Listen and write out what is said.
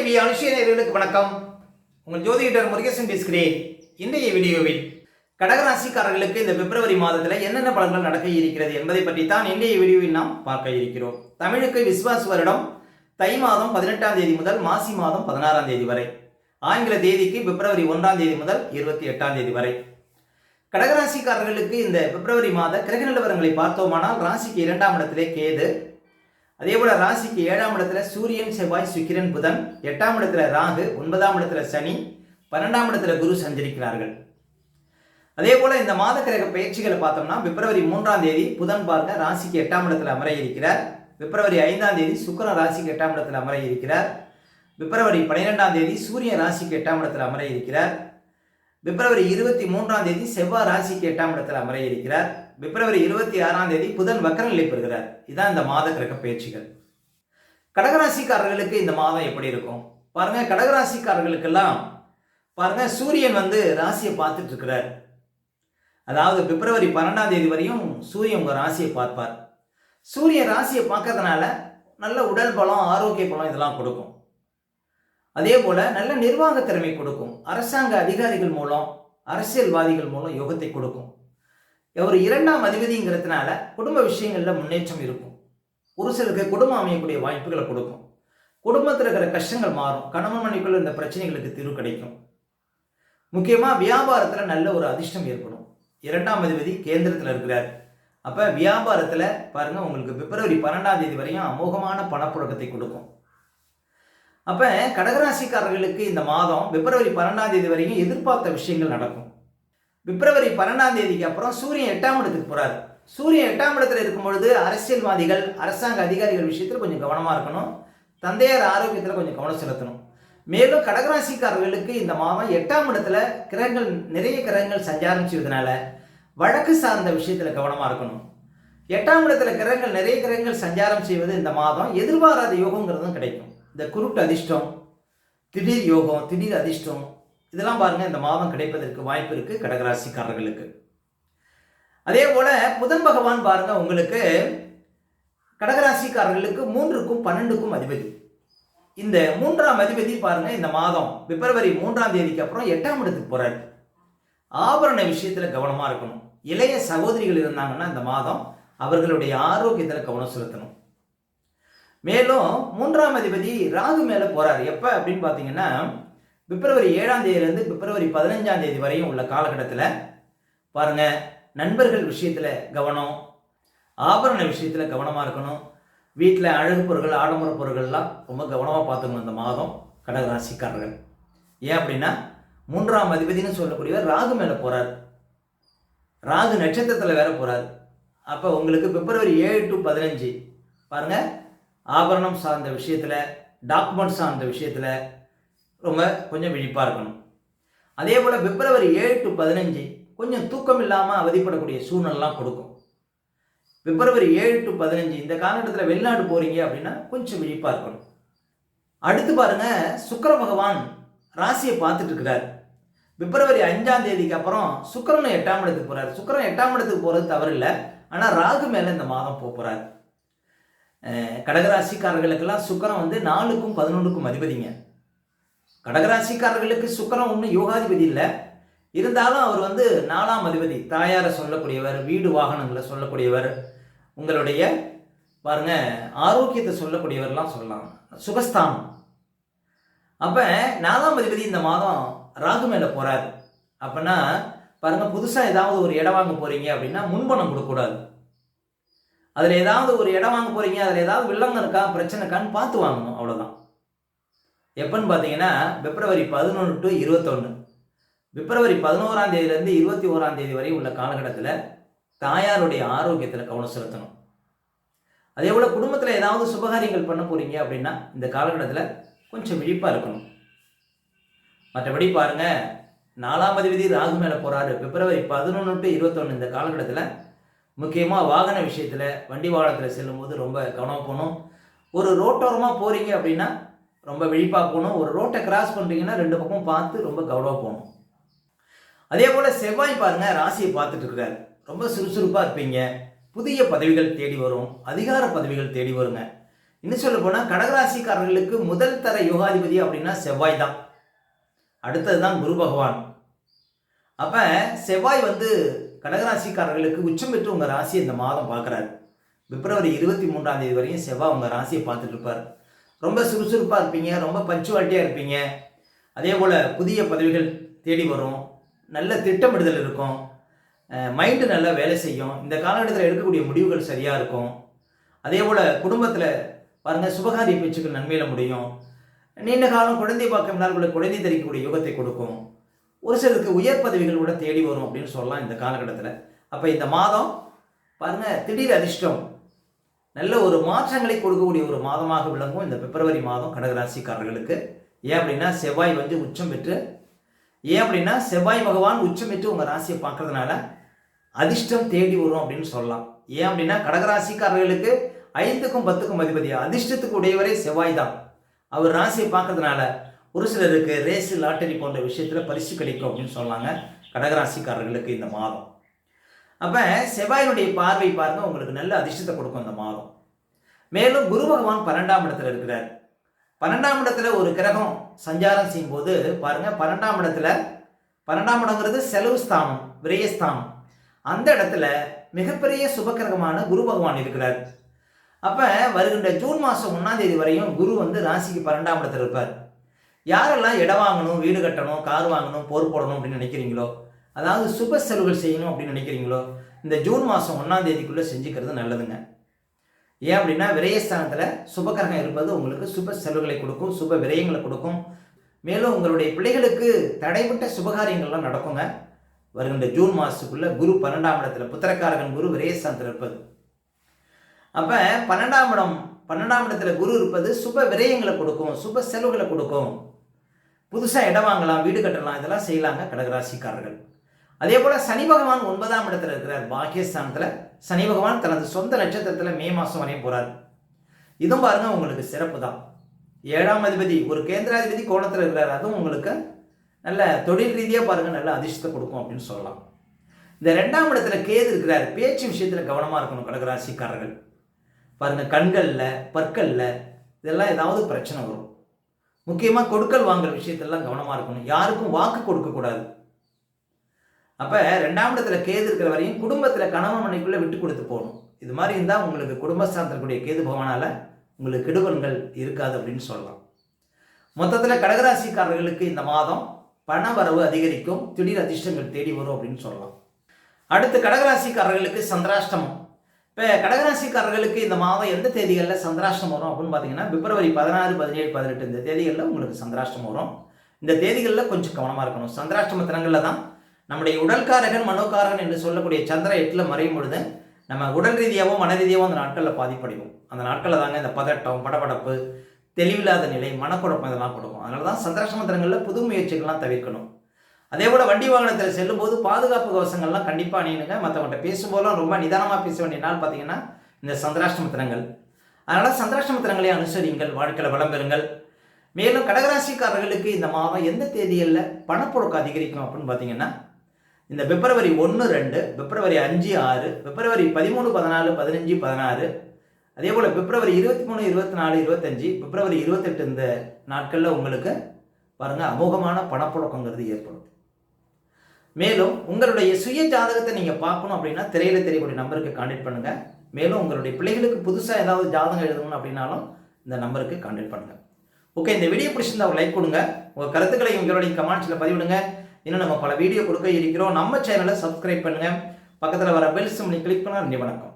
TV அனுஷிய வணக்கம். உங்கள் ஜோதிடர் முருகேசன் பேசுகிறேன். இன்றைய வீடியோவில் கடகராசிக்காரர்களுக்கு இந்த பிப்ரவரி மாதத்தில் என்னென்ன பலன்கள் நடக்க இருக்கிறது என்பதை பற்றி தான் இன்றைய வீடியோவில் நாம் பார்க்க இருக்கிறோம். தமிழுக்கு விஸ்வாஸ் வருடம் தை மாதம் பதினெட்டாம் தேதி முதல் மாசி மாதம் பதினாறாம் தேதி வரை. ஆங்கில தேதிக்கு பிப்ரவரி ஒன்றாம் தேதி முதல் இருபத்தி எட்டாம் தேதி வரை. கடகராசிக்காரர்களுக்கு இந்த பிப்ரவரி மாத கிரக நிலவரங்களை பார்த்தோமானால் ராசிக்கு இரண்டாம் இடத்திலே கேது அதே போல ராசிக்கு ஏழாம் இடத்துல சூரியன் செவ்வாய் சுக்கிரன் புதன். எட்டாம் இடத்துல ராகு ஒன்பதாம் இடத்துல சனி பன்னெண்டாம் இடத்துல குரு சஞ்சரிக்கிறார்கள். அதே போல இந்த மாத கிரக பயிற்சிகளை பார்த்தோம்னா பிப்ரவரி மூன்றாம் தேதி புதன் பார்க்க ராசிக்கு எட்டாம் இடத்துல அமர இருக்கிறார் பிப்ரவரி ஐந்தாம் தேதி சுக்கரன் ராசிக்கு எட்டாம் இடத்துல அமர இருக்கிறார் பிப்ரவரி பன்னிரெண்டாம் தேதி சூரியன் ராசிக்கு எட்டாம் இடத்துல அமர இருக்கிறார் பிப்ரவரி இருபத்தி மூன்றாம் தேதி செவ்வாய் ராசிக்கு எட்டாம் இடத்துல அமர இருக்கிறார் பிப்ரவரி இருபத்தி ஆறாம் தேதி புதன் வக்கர நிலை பெறுகிறார். இதான் இந்த மாத கிரக பயிற்சிகள் கடகராசிக்காரர்களுக்கு இந்த மாதம் எப்படி இருக்கும்? பாருங்க கடகராசிக்காரர்களுக்கெல்லாம் பாருங்க சூரியன் வந்து ராசியை பார்த்துட்டு இருக்கிறார். அதாவது பிப்ரவரி பன்னெண்டாம் தேதி வரையும் சூரியன் உங்கள் ராசியை பார்ப்பார். சூரியன் ராசியை பார்க்கறதுனால நல்ல உடல் பலம் ஆரோக்கிய பலம் இதெல்லாம் கொடுக்கும். அதே போல நல்ல நிர்வாக திறமை கொடுக்கும். அரசாங்க அதிகாரிகள் மூலம் அரசியல்வாதிகள் மூலம் யோகத்தை கொடுக்கும். ஒரு இரண்டாம் அதிபதிங்கிறதுனால குடும்ப விஷயங்களில் முன்னேற்றம் இருக்கும். ஒரு சிலருக்கு குடும்பம் அமையக்கூடிய வாய்ப்புகளை கொடுக்கும். குடும்பத்தில் இருக்கிற கஷ்டங்கள் மாறும். கணவன் மனைக்குள்ள இந்த பிரச்சனைகளுக்கு தீர்வு கிடைக்கும். முக்கியமாக வியாபாரத்தில் நல்ல ஒரு அதிர்ஷ்டம் ஏற்படும். இரண்டாம் அதிபதி கேந்திரத்தில் இருக்கிறார். அப்போ வியாபாரத்தில் பாருங்கள் உங்களுக்கு பிப்ரவரி பன்னெண்டாம் தேதி வரையும் அமோகமான பணப்புழக்கத்தை கொடுக்கும். அப்போ கடகராசிக்காரர்களுக்கு இந்த மாதம் பிப்ரவரி பன்னெண்டாம் தேதி வரைக்கும் எதிர்பார்த்த விஷயங்கள் நடக்கும். பிப்ரவரி பன்னெண்டாம் தேதிக்கு அப்புறம் சூரியன் எட்டாம் இடத்துக்கு போகிறாரு சூரியன் எட்டாம் இடத்துல இருக்கும் பொழுது அரசியல்வாதிகள் அரசாங்க அதிகாரிகள் விஷயத்தில் கொஞ்சம் கவனமாக இருக்கணும். தந்தையார் ஆரோக்கியத்தில் கொஞ்சம் கவனம் செலுத்தணும். மேலும் கடகராசிக்காரர்களுக்கு இந்த மாதம் எட்டாம் இடத்துல கிரகங்கள் நிறைய கிரகங்கள் சஞ்சாரம் செய்வதனால வழக்கு சார்ந்த விஷயத்தில் கவனமாக இருக்கணும். எட்டாம் இடத்துல கிரகங்கள் நிறைய கிரகங்கள் சஞ்சாரம் செய்வது இந்த மாதம் எதிர்பாராத யோகங்கிறதும் கிடைக்கும். இந்த குருட்டு அதிர்ஷ்டம் திடீர் யோகம் திடீர் அதிர்ஷ்டம் இதெல்லாம் பாருங்க இந்த மாதம் கிடைப்பதற்கு வாய்ப்பு இருக்கு கடகராசிக்காரர்களுக்கு. அதே போல புதன் பகவான் பாருங்க உங்களுக்கு கடகராசிக்காரர்களுக்கு மூன்றுக்கும் பன்னெண்டுக்கும் அதிபதி. இந்த மூன்றாம் அதிபதி பாருங்க இந்த மாதம் பிப்ரவரி மூன்றாம் தேதிக்கு அப்புறம் எட்டாம் இடத்துக்கு போறாரு. ஆபரண விஷயத்துல கவனமா இருக்கணும். இளைய சகோதரிகள் இருந்தாங்கன்னா இந்த மாதம் அவர்களுடைய ஆரோக்கியத்துல கவனம் செலுத்தணும். மேலும் மூன்றாம் அதிபதி ராகு மேல போறாரு. எப்ப அப்படின்னு பாத்தீங்கன்னா பிப்ரவரி ஏழாம் தேதியிலேருந்து பிப்ரவரி பதினஞ்சாம் தேதி வரையும் உள்ள காலகட்டத்தில் பாருங்க நண்பர்கள் விஷயத்தில் கவனம் ஆபரண விஷயத்தில் கவனமாக இருக்கணும். வீட்டில் அழகு பொருட்கள் ஆடம்பர பொருட்கள்லாம் ரொம்ப கவனமாக பார்த்துக்கணும் இந்த மாதம் கடகராசிக்காரர்கள். ஏன் அப்படின்னா மூன்றாம் அதிபதினு சொல்லக்கூடியவர் ராகு மேலே போகிறார் ராகு நட்சத்திரத்தில் வேற போகிறார் அப்போ உங்களுக்கு பிப்ரவரி ஏழு டு பதினஞ்சு பாருங்கள் ஆபரணம் சார்ந்த விஷயத்தில் டாக்குமெண்ட் சார்ந்த விஷயத்தில் ரொம்ப கொஞ்சம் விழிப்பாக இருக்கணும். அதே போல் பிப்ரவரி ஏழு டு பதினஞ்சு கொஞ்சம் தூக்கம் இல்லாமல் அவதிப்படக்கூடிய சூழ்நிலாம் கொடுக்கும். பிப்ரவரி ஏழு டு பதினஞ்சு இந்த காலகட்டத்தில் வெளிநாடு போகிறீங்க அப்படின்னா கொஞ்சம் விழிப்பாக இருக்கணும். அடுத்து பாருங்க சுக்கர பகவான் ராசியை பார்த்துட்டு இருக்கிறார் பிப்ரவரி அஞ்சாம் தேதிக்கு அப்புறம் சுக்கரன் எட்டாம் இடத்துக்கு போகிறார் சுக்கரன் எட்டாம் இடத்துக்கு போகிறது தவறு இல்லை ஆனால் ராகு மேலே இந்த மாதம் போக போகிறார் கடகராசிக்காரர்களுக்கெல்லாம் சுக்கரம் வந்து நாலுக்கும் பதினொன்றுக்கும் அதிபதிங்க. கடகராசிக்காரர்களுக்கு சுக்கரம் ஒன்றும் யோகாதிபதி இல்லை. இருந்தாலும் அவர் வந்து நாலாம் அதிபதி. தாயாரை சொல்லக்கூடியவர் வீடு வாகனங்களை சொல்லக்கூடியவர் உங்களுடைய பாருங்க ஆரோக்கியத்தை சொல்லக்கூடியவர்லாம் சொல்லலாம். சுகஸ்தானம். அப்போ நாலாம் அதிபதி இந்த மாதம் ராகு மேலே போகிறாரு அப்படின்னா பாருங்கள் புதுசாக ஏதாவது ஒரு இடம் வாங்க போகிறீங்க அப்படின்னா முன்பணம் கொடுக்கக்கூடாது. அதில் ஏதாவது ஒரு இடம் வாங்க போகிறீங்க அதில் ஏதாவது வில்லங்கம் இருக்கா பிரச்சனை இருக்கான்னு பார்த்து வாங்கணும் அவ்வளோதான் எப்போன்னு பார்த்தீங்கன்னா பிப்ரவரி பதினொன்று டு இருபத்தொன்று பிப்ரவரி பதினோராம் தேதியிலேருந்து இருபத்தி ஓராம் தேதி வரை உள்ள காலகட்டத்தில் தாயாருடைய ஆரோக்கியத்தில் கவனம் செலுத்தணும். அதே போல் குடும்பத்தில் ஏதாவது சுபகாரியங்கள் பண்ண போகிறீங்க அப்படின்னா இந்த காலகட்டத்தில் கொஞ்சம் விழிப்பாக இருக்கணும். மற்றபடி பாருங்க நாலாம் அதிபதி ராகு மேலே போகிறாரு பிப்ரவரி பதினொன்று டு இருபத்தொன்று இந்த காலகட்டத்தில் முக்கியமாக வாகன விஷயத்தில் வண்டி வாகனத்தில் செல்லும்போது ரொம்ப கவனம் போகணும். ஒரு ரோட்டோரமாக போகிறீங்க அப்படின்னா ரொம்ப விழிப்பாக போகணும். ஒரு ரோட்டை கிராஸ் பண்ணுறீங்கன்னா ரெண்டு பக்கம் பார்த்து ரொம்ப கவனமாக போகணும். அதே போல் செவ்வாய் பாருங்கள் ராசியை பார்த்துட்டு இருக்காரு. ரொம்ப சுறுசுறுப்பாக இருப்பீங்க. புதிய பதவிகள் தேடி வரும். அதிகார பதவிகள் தேடி வருங்க. இன்னும் சொல்ல போனால் கடகராசிக்காரர்களுக்கு முதல் தர யோகாதிபதி அப்படின்னா செவ்வாய் தான். அடுத்தது தான் குரு பகவான். அப்போ செவ்வாய் வந்து கடகராசிக்காரர்களுக்கு உச்சம் பெற்று உங்கள் ராசியை இந்த மாதம் பார்க்குறாரு. பிப்ரவரி இருபத்தி மூன்றாம் தேதி வரையும் செவ்வாய் உங்கள் ராசியை பார்த்துட்டு இருப்பார். ரொம்ப சுறுசுறுப்பாக இருப்பீங்க ரொம்ப பஞ்சுவாலிட்டியாக இருப்பீங்க. அதே போல் புதிய பதவிகள் தேடி வரும். நல்ல திட்டமிடுதல் இருக்கும். மைண்டு நல்லா வேலை செய்யும். இந்த காலகட்டத்தில் எடுக்கக்கூடிய முடிவுகள் சரியாக இருக்கும். அதே போல் குடும்பத்தில் பாருங்கள் சுபகாரிய பேச்சுக்கள் நன்மையில் முடியும். நீண்ட காலம் குழந்தை பாக்கம் இல்லாதவர்களுக்கு குழந்தை தெரிவிக்கக்கூடிய யோகத்தை கொடுக்கும். ஒரு சிலருக்கு உயர் பதவிகள் கூட தேடி வரும் அப்படின்னு சொல்லலாம் இந்த காலகட்டத்தில். அப்போ இந்த மாதம் பாருங்கள் திடீர் அதிர்ஷ்டம். நல்ல ஒரு மாற்றங்களை கொடுக்கக்கூடிய ஒரு மாதமாக விளங்கும் இந்த பிப்ரவரி மாதம் கடகராசிக்காரர்களுக்கு. ஏன் அப்படின்னா செவ்வாய் வந்து உச்சம் பெற்று ஏன் அப்படின்னா செவ்வாய் பகவான் உச்சம் பெற்று உங்கள் ராசியை பார்க்கறதுனால அதிர்ஷ்டம் தேடி வரும் அப்படின்னு சொல்லலாம். ஏன் அப்படின்னா கடகராசிக்காரர்களுக்கு ஐந்துக்கும் பத்துக்கும் அதிபதி அதிர்ஷ்டத்துக்கு உடையவரே செவ்வாய் தான். அவர் ராசியை பார்க்கறதுனால ஒரு சிலருக்கு ரேஸு லாட்டரி போன்ற விஷயத்தில் பரிசு கிடைக்கும் அப்படின்னு சொன்னாங்க கடகராசிக்காரர்களுக்கு இந்த மாதம். அப்போ செவ்வாயினுடைய பார்வை பாருங்கள் உங்களுக்கு நல்ல அதிர்ஷ்டத்தை கொடுக்கும் இந்த மாதம். மேலும் குரு பகவான் பன்னெண்டாம் இடத்துல இருக்கிறார். பன்னெண்டாம் இடத்துல ஒரு கிரகம் சஞ்சாரம் செய்யும் போது பாருங்க பன்னெண்டாம் இடத்துல பன்னெண்டாம் இடங்கிறது செலவு ஸ்தானம் விரயஸ்தானம் அந்த இடத்துல மிகப்பெரிய சுபக்கிரகமான குரு பகவான் இருக்கிறார். அப்போ வருகின்ற ஜூன் மாதம் ஒன்றாம் தேதி வரையும் குரு வந்து ராசிக்கு பன்னெண்டாம் இடத்துல இருப்பார். யாரெல்லாம் இடம் வாங்கணும் வீடு கட்டணும் கார் வாங்கணும் போர் போடணும் அப்படின்னு நினைக்கிறீங்களோ அதாவது சுப செலவுகள் செய்யணும் அப்படின்னு நினைக்கிறீங்களோ இந்த ஜூன் மாதம் ஒன்றாம் தேதிக்குள்ளே செஞ்சுக்கிறது நல்லதுங்க. ஏன் அப்படின்னா விரயஸ்தானத்தில் சுபகிரகம் இருப்பது உங்களுக்கு சுப செலவுகளை கொடுக்கும் சுப விரயங்களை கொடுக்கும். மேலும் உங்களுடைய பிள்ளைகளுக்கு தடைப்பட்ட சுபகாரியங்கள்லாம் நடக்குங்க. வருகின்ற ஜூன் மாதத்துக்குள்ளே குரு பன்னெண்டாம் இடத்துல புத்திரக்காரகன் குரு விரயஸ்தானத்தில் இருப்பது அப்போ பன்னெண்டாம் இடம் பன்னெண்டாம் இடத்துல குரு இருப்பது சுப விரயங்களை கொடுக்கும் சுப செலவுகளை கொடுக்கும். புதுசாக இடம் வாங்கலாம் வீடு கட்டலாம் இதெல்லாம் செய்யலாங்க கடகராசிக்காரர்கள். அதே போல் சனி பகவான் ஒன்பதாம் இடத்துல இருக்கிறார் பாகியஸ்தானத்தில் சனி பகவான் தனது சொந்த நட்சத்திரத்தில் மே மாதம் வரையும் போகிறார் இதுவும் பாருங்க உங்களுக்கு சிறப்பு தான். ஏழாம் அதிபதி ஒரு கேந்திராதிபதி கோணத்தில் இருக்கிறார். அதுவும் உங்களுக்கு நல்ல தொழில் ரீதியாக பாருங்கள் நல்ல அதிர்ஷ்டத்தை கொடுக்கும் அப்படின்னு சொல்லலாம். இந்த ரெண்டாம் இடத்துல கேது இருக்கிறார். பேச்சு விஷயத்தில் கவனமாக இருக்கணும் கடகராசிக்காரர்கள். பாருங்கள் கண்களில் பற்களில் இதெல்லாம் ஏதாவது பிரச்சனை வரும். முக்கியமாக கொடுக்கல் வாங்குற விஷயத்தெல்லாம் கவனமாக இருக்கணும். யாருக்கும் வாக்கு கொடுக்கக்கூடாது அப்போ ரெண்டாம் இடத்துல கேது இருக்கிற வரையும் குடும்பத்தில் கணவன் மனைக்குள்ளே விட்டு கொடுத்து போகணும். இது மாதிரி இருந்தால் உங்களுக்கு குடும்பஸ்தானத்திற்குரிய கேது பகவானால் உங்களுக்கு கெடுவன்கள் இருக்காது அப்படின்னு சொல்லலாம். மொத்தத்தில் கடகராசிக்காரர்களுக்கு இந்த மாதம் பண வரவு அதிகரிக்கும். திடீர் அதிர்ஷ்டங்கள் தேடி வரும் அப்படின்னு சொல்லலாம். அடுத்து கடகராசிக்காரர்களுக்கு சந்திராஷ்டமம். இப்போ கடகராசிக்காரர்களுக்கு இந்த மாதம் எந்த தேதிகளில் சந்திராஷ்டம் வரும் அப்படின்னு பார்த்தீங்கன்னா பிப்ரவரி பதினாறு பதினேழு பதினெட்டு இந்த தேதிகளில் உங்களுக்கு சந்திராஷ்டம் வரும். இந்த தேதிகளில் கொஞ்சம் கவனமாக இருக்கணும். சந்திராஷ்டம தினங்களில் தான் நம்முடைய உடல்காரகன் மனோகாரகன் என்று சொல்லக்கூடிய சந்திர எட்டில் மறையும் பொழுது நம்ம உடல் ரீதியாகவும் மன ரீதியாகவும் அந்த நாட்களில் பாதிப்படைவோம். அந்த நாட்களில் தாங்க இந்த பதட்டம் படபடப்பு தெளிவில்லாத நிலை மனக்குழப்பம் இதெல்லாம் கொடுக்கும். அதனால தான் சந்திராஷ்டம தினங்களில் புது முயற்சிகள்லாம் தவிர்க்கணும். அதே போல் வண்டி வாகனத்தில் செல்லும்போது பாதுகாப்பு கவசங்கள்லாம் கண்டிப்பாக அணியணுங்க. மற்றவங்கள்ட்ட பேசும்போதெல்லாம் ரொம்ப நிதானமாக பேச வேண்டிய நாள் பார்த்தீங்கன்னா இந்த சந்திராஷ்டமத்திரங்கள் அதனால் சந்திராஷ்டமத்திரங்களை அனுசரியுங்கள் வாழ்க்கையில் வளம் பெறுங்கள். மேலும் கடகராசிக்காரர்களுக்கு இந்த மாதம் எந்த தேதியில் பணப்புழக்கம் அதிகரிக்கும் அப்படின்னு பார்த்தீங்கன்னா இந்த பிப்ரவரி ஒன்று ரெண்டு பிப்ரவரி அஞ்சு ஆறு பிப்ரவரி பதிமூணு பதினாலு பதினஞ்சு பதினாறு அதே போல் பிப்ரவரி இருபத்தி மூணு இருபத்தி நாலு இருபத்தஞ்சி பிப்ரவரி இருபத்தெட்டு இந்த நாட்களில் உங்களுக்கு பாருங்கள் அமோகமான பணப்புழக்கங்கிறது ஏற்படும். மேலும் உங்களுடைய சுய ஜாதகத்தை நீங்கள் பார்க்கணும் அப்படின்னா திரையில் தெரியக்கூடிய நம்பருக்கு காண்டக்ட் பண்ணுங்கள் மேலும் உங்களுடைய பிள்ளைகளுக்கு புதுசாக ஏதாவது ஜாதகம் எழுதணும் அப்படின்னாலும் இந்த நம்பருக்கு காண்டக்ட் பண்ணுங்கள் ஓகே இந்த வீடியோ பிடிச்சிருந்தா ஒரு லைக் கொடுங்க. உங்கள் கருத்துக்களை உங்களுடைய கமெண்ட்ஸில் பதிவிடுங்க. இன்னும் நம்ம பல வீடியோ கொடுக்க இருக்கிறோம். நம்ம சேனலை சப்ஸ்கிரைப் பண்ணுங்கள் பக்கத்தில் வர பெல் சிம்னி கிளிக் பண்ணால் நன்றி வணக்கம்.